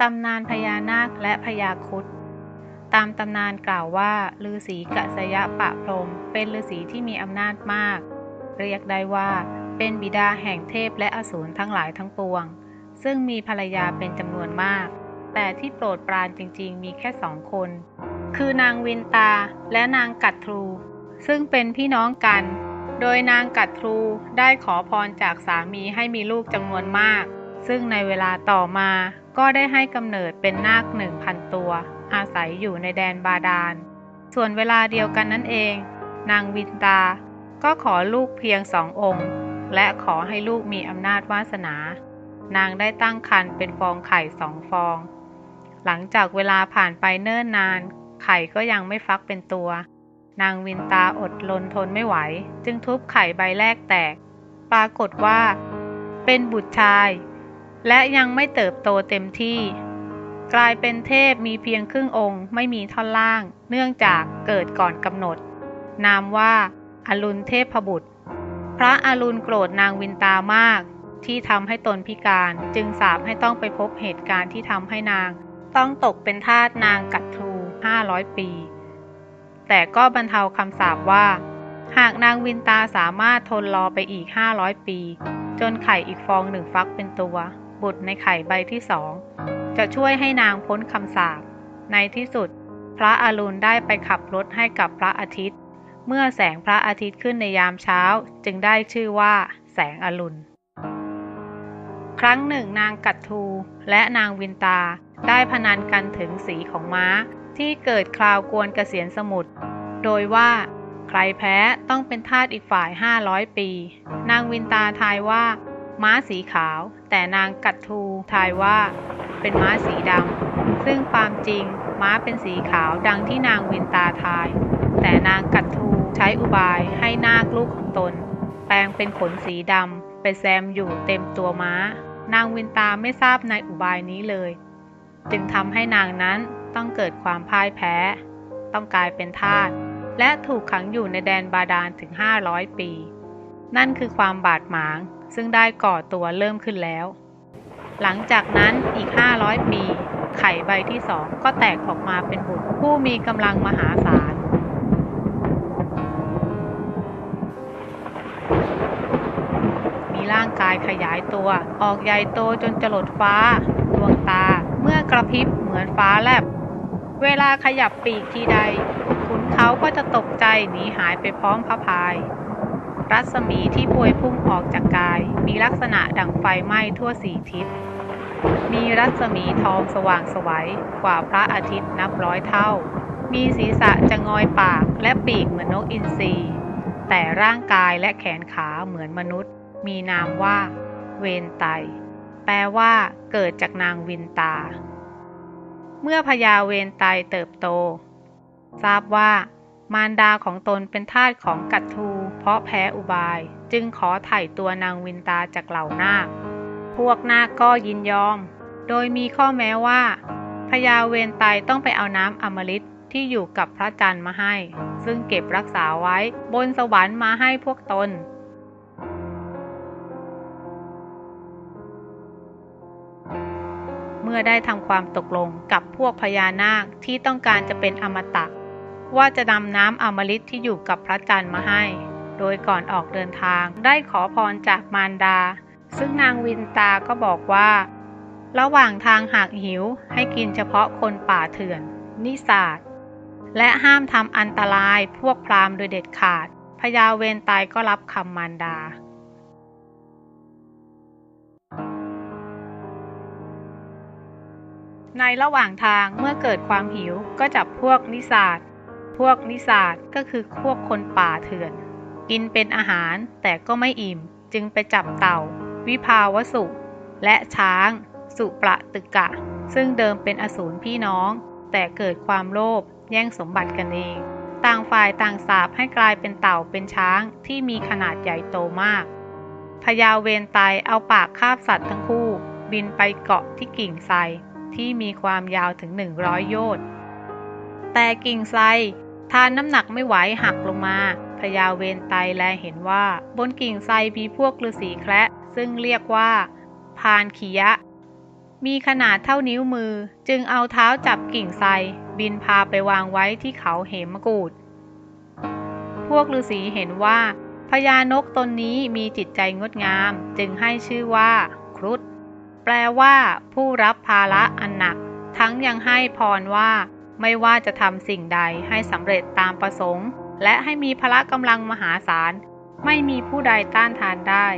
ตำนานพญานาคและพญาครุดตามตำนานกล่าวว่าฤาษีกษยปะพรม เป็นฤาษีที่มีอำนาจมาก เรียกได้ว่าเป็นบิดาแห่งเทพและอสูรทั้งหลายทั้งปวง ซึ่งมีภรรยาเป็นจำนวนมาก แต่ที่โปรดปรานจริงๆ มีแค่สองคน คือนางวินตาและนางกัตทรู ซึ่งเป็นพี่น้องกัน โดยนางกัตทรูได้ขอพรจากสามีให้มีลูกจำนวนมาก ซึ่งในเวลาต่อมา ก็ได้ให้กำเนิดเป็นนาคหนึ่งพันตัว อาศัยอยู่ในแดนบาดาล ส่วนเวลาเดียวกันนั่นเอง นางวินตา ก็ขอลูกเพียงสององค์ และขอให้ลูกมีอำนาจวาสนา นางได้ตั้งครรภ์เป็นฟองไข่สองฟอง หลังจากเวลาผ่านไปเนิ่นนาน ไข่ก็ยังไม่ฟักเป็นตัว นางวินตาอดลนทนไม่ไหว จึงทุบไข่ใบแรกแตก ปรากฏว่า เป็นบุตรชาย และยังไม่เติบโตเต็มที่ กลายเป็นเทพมีเพียงครึ่งองค์ ไม่มีท่อนล่าง เนื่องจากเกิดก่อนกำหนด นามว่าอรุณเทพบุตร พระอรุณโกรธนางวินตามาก ที่ทำให้ตนพิการจึงสาปให้ต้องไปพบเหตุการณ์ที่ทำให้นาง ต้องตกเป็นทาสนางกัตทู500 ปี แต่ก็บรรเทาคำสาปว่า หากนางวินตาสามารถทนรอไปอีก 500 ปี จนไข่อีกฟองหนึ่งฟักเป็นตัว บุตรในไข่ใบที่สองจะช่วยให้นางพ้นคำสาปในที่สุด พระอรุณได้ไปขับรถให้กับพระอาทิตย์ เมื่อแสงพระอาทิตย์ขึ้นในยามเช้าจึงได้ชื่อว่า แสงอรุณ ครั้งหนึ่งนางกัตทูและนางวินตาได้พนันกันถึงสีของม้า ที่เกิดคราวกวนเกษียณสมุทรโดยว่า ใครแพ้ต้องเป็นทาสอีกฝ่าย 500 ปี นางวินตาทายว่า ม้าสีขาว แต่นางกัตทูทายว่า เป็นม้าสีดำซึ่งความจริงม้าเป็นสีขาวดังที่นางวินตาทาย แต่นางกัตทูใช้อุบายให้นาคลูกของตน แปลงเป็นขนสีดำไปแซมอยู่เต็มตัวม้า นางวินตาไม่ทราบในอุบายนี้เลย จึงทำให้นางนั้นต้องเกิดความพ่ายแพ้ ต้องกลายเป็นทาสและถูกขังอยู่ในแดนบาดาลถึง 500 ปี นั่นคือความบาดหมาง ซึ่งได้ก่อตัวเริ่มขึ้นแล้ว หลังจากนั้นอีก 500 ปี ไข่ใบที่สองก็แตกออกมาเป็นบุตรผู้มีกำลังมหาศาลมีร่างกายขยายตัว ออกใหญ่โตจนจรดฟ้า ดวงตาเมื่อกระพริบเหมือนฟ้าแลบ เวลาขยับปีกทีใด ขุนเขาก็จะตกใจหนีหายไปพร้อมพระพาย รัศมีที่พวยพุ่งออกจากกาย มีลักษณะดังไฟไหม้ทั่วสี่ทิศ มีรัศมีทองสว่างสวัยกว่าพระอาทิตย์นับร้อยเท่า มีศีรษะจะงอยปากและปีกเหมือนนกอินทรีแต่ร่างกายและแขนขาเหมือนมนุษย์ มีนามว่า เวนไต แปลว่า เกิดจากนางวินตา เมื่อพญาเวนไตเติบโต ทราบว่า มารดาของตนเป็นทาสของกัตทู เพราะแพ้อุบาย จึงขอไถ่ตัวนางวินตาจากเหล่านาค พวกนาคก็ยินยอม โดยมีข้อแม้ว่าพญาเวนไตต้องไปเอาน้ำอมฤตที่อยู่กับพระจันทร์มาให้ ซึ่งเก็บรักษาไว้บนสวรรค์มาให้พวกตนเมื่อได้ทำความตกลงกับพวกพญานาคที่ต้องการจะเป็นอมตะ ว่าจะนำน้ำอมฤตที่อยู่กับพระจันทร์มาให้ โดยก่อนออกเดินทาง ได้ขอพรจากมารดา ซึ่งนางวินตาก็บอกว่า ระหว่างทางหากหิวให้กินเฉพาะคนป่าเถื่อน นิสาดและห้ามทำอันตรายพวกพรามโดยเด็ดขาดพญาเวนไตก็รับคำมารดาในระหว่างทางเมื่อเกิดความหิวก็จับพวกนิสาด พวกนิสาดก็คือพวกคนป่าเถื่อน กินเป็นอาหารแต่ก็ไม่อิ่ม จึงไปจับเต่า วิภาวสุ และช้าง สุประตึกะ ซึ่งเดิมเป็นอสูรพี่น้อง แต่เกิดความโลภแย่งสมบัติกันเอง ต่างฝ่ายต่างสาบให้กลายเป็นเต่าเป็นช้างที่มีขนาดใหญ่โตมากพญาเวนไตเอาปากคาบสัตว์ทั้งคู่ บินไปเกาะที่กิ่งไทรที่มีความยาวถึง 100 โยชน์แต่กิ่งไทร ทานน้ำหนักไม่ไหวหักลงมาพญาเวนไตแลเห็นว่า บนกิ่งไทรมีพวกฤาษีแคระซึ่งเรียกว่า พานขียะ มีขนาดเท่านิ้วมือ จึงเอาเท้าจับกิ่งไทรบินพาไปวางไว้ที่เขาเหมกูดพวกฤาษีเห็นว่าพญานกตนนี้มีจิตใจงดงาม จึงให้ชื่อว่า ครุฑแปลว่า ผู้รับภาระอันหนัก ทั้งยังให้พรว่า ไม่ว่าจะทำสิ่งใดให้สำเร็จตามประสงค์ และให้มีพละกำลังมหาศาล ไม่มีผู้ใดต้านทานได้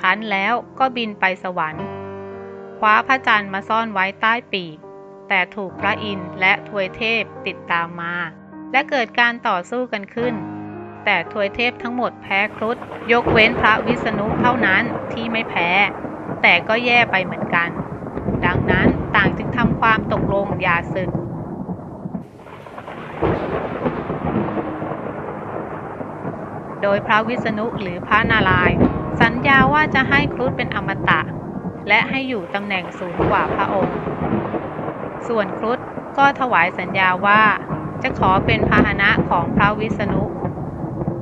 คันแล้วก็บินไปสวรรค์คว้าพระจันทร์มาซ่อนไว้ใต้ปีก แต่ถูกพระอินทร์และทวยเทพติดตามมา และเกิดการต่อสู้กันขึ้น แต่ทวยเทพทั้งหมดแพ้ครุฑยกเว้นพระวิษณุเท่านั้นที่ไม่แพ้ แต่ก็แย่ไปเหมือนกัน ดังนั้นต่างจึงทำความตกลงอย่าศึก โดยพระวิษณุหรือพระนารายณ์สัญญาว่าจะให้ครุฑเป็นอมตะ และให้อยู่ตำแหน่งสูงกว่าพระองค์ ส่วนครุฑก็ถวายสัญญาว่าจะขอเป็นพาหนะของพระวิษณุ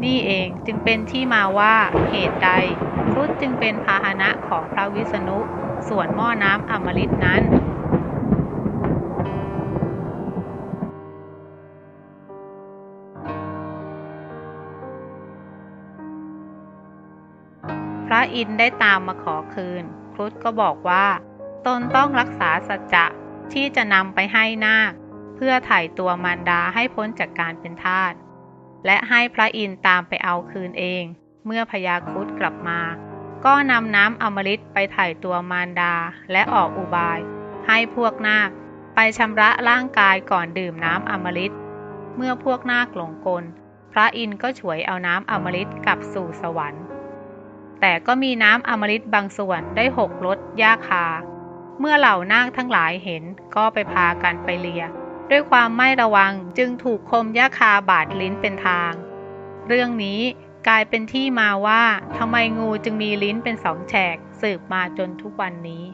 นี่เองจึงเป็นที่มาว่าเหตุใดครุฑจึงเป็นพาหนะของพระวิษณุ ส่วนหม้อน้ำอมฤตนั้น อินได้ตามมาขอคืน ครุฑก็บอกว่า ตนต้องรักษาสัจจะที่จะนำไปให้นาค เพื่อไถ่ตัวมารดาให้พ้นจากการเป็นทาสและให้พระอินตามไปเอาคืนเอง เมื่อพญาครุฑกลับมา ก็นำน้ำอมฤตไปไถ่ตัวมารดาและออกอุบาย ให้พวกนาคไปชำระร่างกายก่อนดื่มน้ำอมฤต เมื่อพวกนาคหลงกล พระอินทร์ก็ฉวยเอาน้ำอมฤตกลับสู่สวรรค์ แต่ก็มีน้ำอมฤตบางส่วนได้หกลดยาคา เมื่อเหล่านาคทั้งหลายเห็นก็ไปพากันไปเลีย ด้วยความไม่ระวังจึงถูกคมยาคาบาดลิ้นเป็นทาง เรื่องนี้กลายเป็นที่มาว่าทำไมงูจึงมีลิ้นเป็นสองแฉกสืบมาจนทุกวันนี้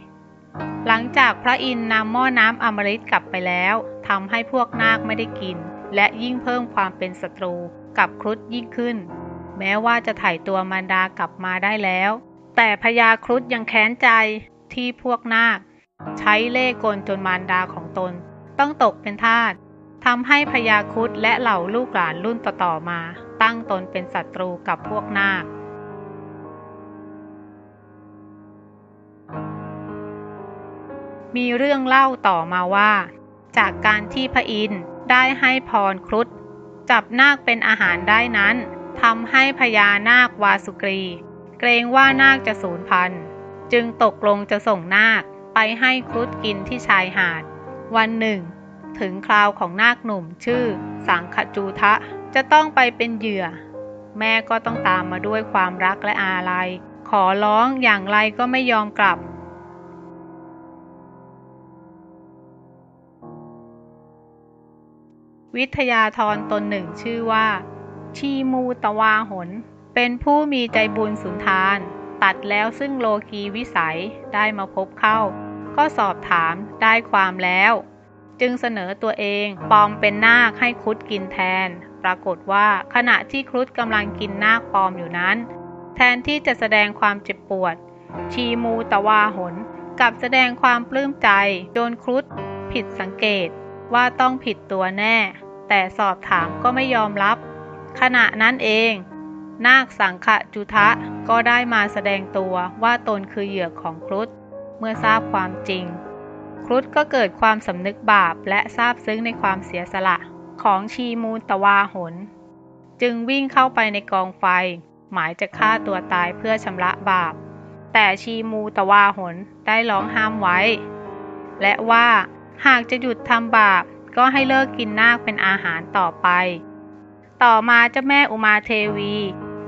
หลังจากพระอินทร์นำหม้อน้ำอมฤตกลับไปแล้วทำให้พวกนาคไม่ได้กิน และยิ่งเพิ่มความเป็นศัตรูกับครุฑยิ่งขึ้น แม้ว่าจะไถ่ตัวมารดากลับมาได้แล้ว แต่พญาครุฑยังแค้นใจที่พวกนาค ใช้เล่ห์กลจนมารดาของตน ต้องตกเป็นทาสทำให้พญาครุฑและเหล่าลูกหลานรุ่นต่อๆมา ตั้งตนเป็นศัตรูกับพวกนาคมีเรื่องเล่าต่อมาว่า จากการที่พระอินทร์ได้ให้พรครุฑจับนาคเป็นอาหารได้นั้น ทำให้พญานาควาสุกรี เกรงว่านาคจะสูญพันธุ์จึงตกลงจะส่งนาคไปให้ครุฑกินที่ชายหาด วันหนึ่ง ถึงคราวของนาคหนุ่มชื่อ สังขจูทะจะต้องไปเป็นเหยื่อ แม่ก็ต้องตามมาด้วยความรักและอาลัย ขอร้องอย่างไรก็ไม่ยอมกลับวิทยาธรตนหนึ่งชื่อว่า ชีมูตวาหน เป็นผู้มีใจบุญสุนทาน ตัดแล้วซึ่งโลกีวิสัยได้มาพบเข้า ก็สอบถามได้ความแล้ว จึงเสนอตัวเองปลอมเป็นนาคให้ครุฑกินแทน ปรากฏว่าขณะที่ครุฑกำลังกินนาคปลอมอยู่นั้น แทนที่จะแสดงความเจ็บปวด ชีมูตวาหนกลับแสดงความปลื้มใจโดนครุฑผิดสังเกตว่าต้องผิดตัวแน่ แต่สอบถามก็ไม่ยอมรับ ขณะนั้นเอง นาคสังขจุทะก็ได้มาแสดงตัวว่าตนคือเหยื่อของครุฑเมื่อทราบความจริง ครุฑก็เกิดความสำนึกบาปและซาบซึ้งในความเสียสละของชีมูตวาหน จึงวิ่งเข้าไปในกองไฟ หมายจะฆ่าตัวตายเพื่อชำระบาป แต่ชีมูตวาหนได้ร้องห้ามไว้ และว่าหากจะหยุดทำบาปก็ให้เลิกกินนาคเป็นอาหารต่อไป ต่อมาเจ้าแม่อุมาเทวี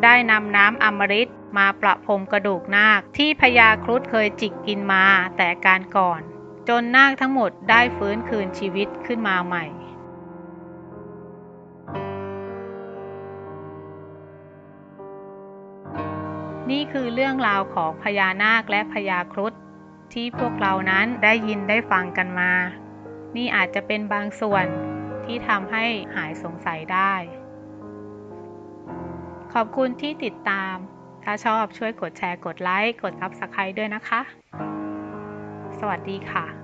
ได้นำน้ำอมฤตมาประพรมกระดูกนาคที่พญาครุฑเคยจิกกินมาแต่การก่อน จนนาคทั้งหมดได้ฟื้นคืนชีวิตขึ้นมาใหม่นี่คือเรื่องราวของพญานาคและพญาครุฑที่พวกเรานั้นได้ยินได้ฟังกันมา นี่อาจจะเป็นบางส่วนที่ทำให้หายสงสัยได้ ขอบคุณที่ติดตาม ถ้าชอบช่วยกดแชร์ กดไลค์ กด Subscribe ด้วยนะคะสสวัสดีค่ะ